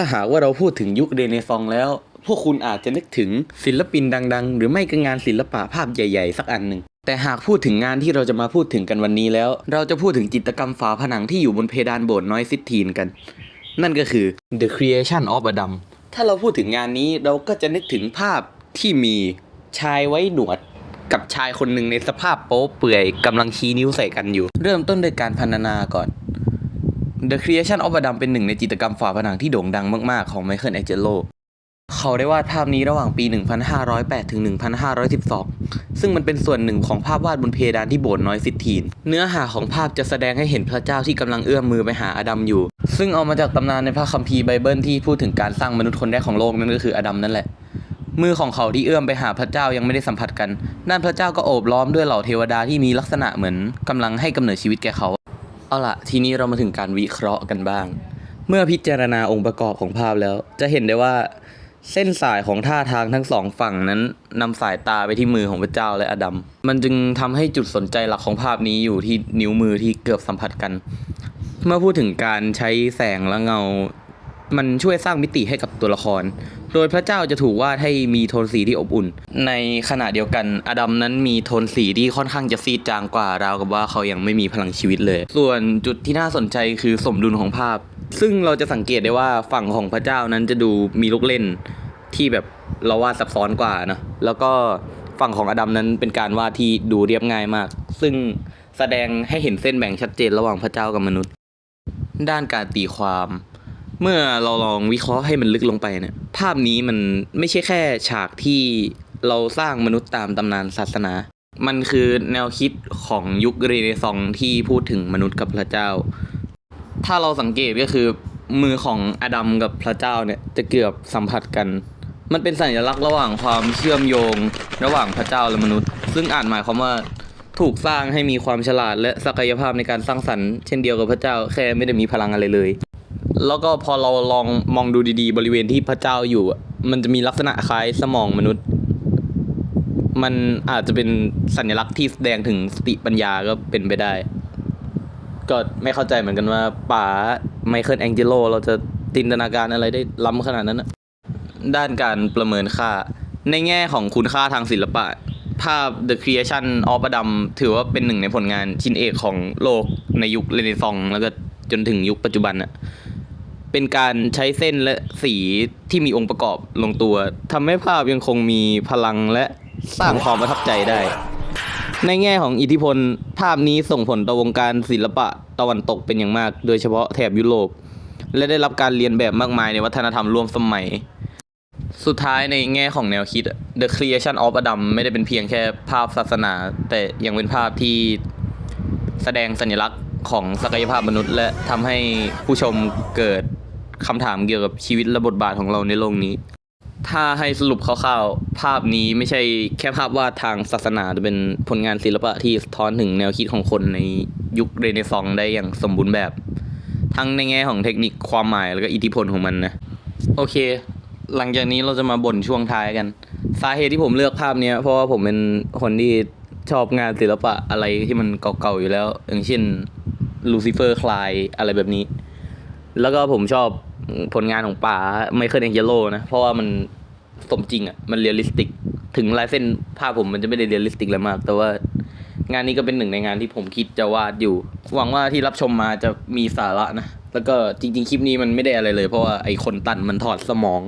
ถ้าหากว่าเราพูดถึงยุคเรเนซองแล้ว พวกคุณอาจจะนึกถึงศิลปินดัง ๆ หรือไม่ก็งานศิลปะภาพใหญ่ ๆ สักอันหนึ่งแต่หากพูดถึงงานที่เราจะมาพูดถึงกันวันนี้แล้ว เราจะพูดถึงจิตรกรรมฝาผนังที่อยู่บนเพดานโบสถ์น้อยซิทีนกัน นั่นก็คือ The Creation of Adam ถ้าเราพูดถึงงานนี้เราก็จะนึกถึงภาพที่มีชายไว้หนวดกับชายคนหนึ่งในสภาพโป๊เปื่อยกำลังชี้นิ้วใส่กันอยู่ เริ่มต้นด้วยการพรรณนาก่อน The Creation of Adam เป็นหนึ่งในจิตรกรรมฝาผนังที่โด่งดังมาก ๆ ของไมเคิลแองเจโล เขาได้วาดภาพนี้ระหว่างปี 1508 ถึง 1512 ซึ่งมันเป็นส่วนหนึ่งของภาพวาดบนเพดานที่โบสถ์น้อยซิทีน เนื้อหาของภาพจะแสดงให้เห็นพระเจ้าที่กำลังเอื้อมมือไปหาอดัมอยู่ ซึ่งเอามาจากตำนานในพระคัมภีร์ไบเบิลที่พูดถึงการสร้างมนุษย์คนแรกของโลกนั่นก็คืออดัมนั่นแหละมือของเขาที่เอื้อมไปหาพระเจ้ายังไม่ได้สัมผัสกันด้านพระเจ้าก็โอบล้อมด้วยเหล่าเทวดาที่มีลักษณะเหมือนกำลังให้กำเนิดชีวิตแก่เขา เอาล่ะทีนี้เรามาถึงการวิเคราะห์กันบ้าง เมื่อพิจารณาองค์ประกอบของภาพแล้ว จะเห็นได้ว่าเส้นสายของท่าทางทั้งสองฝั่งนั้นนำสายตาไปที่มือของพระเจ้าและอดัม มันจึงทำให้จุดสนใจหลักของภาพนี้อยู่ที่นิ้วมือที่เกือบสัมผัสกัน เมื่อพูดถึงการใช้แสงและเงา มันช่วยสร้างมิติให้กับตัวละคร โดยพระเจ้าจะถูกวาดให้มีโทนสีที่อบอุ่น ในขณะเดียวกันอดัมนั้นมีโทนสีที่ค่อนข้างจะซีดจางกว่าราวกับว่าเขายังไม่มีพลังชีวิตเลย ส่วนจุดที่น่าสนใจคือสมดุลของภาพ ซึ่งเราจะสังเกตได้ว่าฝั่งของพระเจ้านั้นจะดูมีลูกเล่นที่แบบเราวาดซับซ้อนกว่านะแล้วก็ฝั่งของอดัมนั้นเป็นการวาดที่ดูเรียบง่ายมาก ซึ่งแสดงให้เห็นเส้นแบ่งชัดเจนระหว่างพระเจ้ากับมนุษย์ ด้านการตีความ เมื่อเราลองวิเคราะห์ให้มันลึกลงไปเนี่ย ภาพนี้มันไม่ใช่แค่ฉากที่เราสร้างมนุษย์ตามตำนานศาสนา มันคือแนวคิดของยุคเรเนซองที่พูดถึงมนุษย์กับพระเจ้า ถ้าเราสังเกตก็คือ มือของอดัมกับพระเจ้าเนี่ยจะเกือบสัมผัสกัน มันเป็นสัญลักษณ์ระหว่างความเชื่อมโยง ระหว่างพระเจ้าและมนุษย์ ซึ่งอาจหมายความว่าถูกสร้างให้มีความฉลาดและศักยภาพในการสร้างสรรค์เช่นเดียวกับพระเจ้าแค่ไม่ได้มีพลังอะไรเลย แล้วก็พอเราลองมองดูดีๆ บริเวณที่พระเจ้าอยู่ มันจะมีลักษณะคล้ายสมองมนุษย์ มันอาจจะเป็นสัญลักษณ์ที่แสดงถึงสติปัญญาก็เป็นไปได้ ก็ไม่เข้าใจเหมือนกันว่าป๋าไมเคิลแองเจโลเราจะจินตนาการอะไรได้ล้ำขนาดนั้นนะด้านการประเมินค่า ในแง่ของคุณค่าทางศิลปะ ภาพ The Creation of Adam ถือว่าเป็นหนึ่งในผลงานชิ้นเอกของโลกในยุคเรเนซองส์แล้วก็จนถึงยุคปัจจุบันน่ะ เป็นการใช้เส้นและสีที่มีองค์ประกอบลงตัวทำให้ภาพยังคงมีพลังและสร้างความประทับใจได้ ในแง่ของอิทธิพล ภาพนี้ส่งผลต่อวงการศิลปะตะวันตกเป็นอย่างมาก โดยเฉพาะแถบยุโรป และได้รับการเรียนแบบมากมายในวัฒนธรรมร่วมสมัย สุดท้ายในแง่ของแนวคิด The Creation of Adam ไม่ได้เป็นเพียงแค่ภาพศาสนา แต่ยังเป็นภาพที่แสดงสัญลักษณ์ของศักยภาพมนุษย์ และทำให้ผู้ชมเกิด คำถามเกี่ยวกับชีวิตและบทบาทของเราในโลกนี้ ถ้าให้สรุปคร่าวๆ ภาพนี้ไม่ใช่แค่ภาพวาดทางศาสนาแต่เป็นผลงานศิลปะที่สะท้อนถึงแนวคิดของคนในยุคเรเนซองส์ได้อย่างสมบูรณ์แบบ ทั้งในแง่ของเทคนิคความหมายแล้วก็อิทธิพลของมันนะ โอเค หลังจากนี้เราจะมาบ่นช่วงท้ายกัน สาเหตุที่ผมเลือกภาพนี้เพราะว่าผมเป็นคนที่ชอบงานศิลปะอะไรที่มันเก่าๆอยู่แล้ว อย่างเช่นลูซิเฟอร์คลายอะไรแบบนี้ แล้วก็ผมชอบ ผลงานของป๋าไมเคิลแองเจโลนะ เพราะว่ามันสมจริงอะ่ะ มันเรียลลิสติก ถึงลายเส้นภาพผมมันจะไม่ได้เรียลลิสติกอะไรมาก แต่ว่างานนี้ก็เป็นหนึ่งในงานที่ผมคิดจะวาดอยู่ หวังว่าที่รับชมมาจะมีสาระนะ แล้วก็จริง ๆ คลิปนี้มันไม่ได้อะไรเลย เพราะว่าไอคนตัดมันถอดสมอง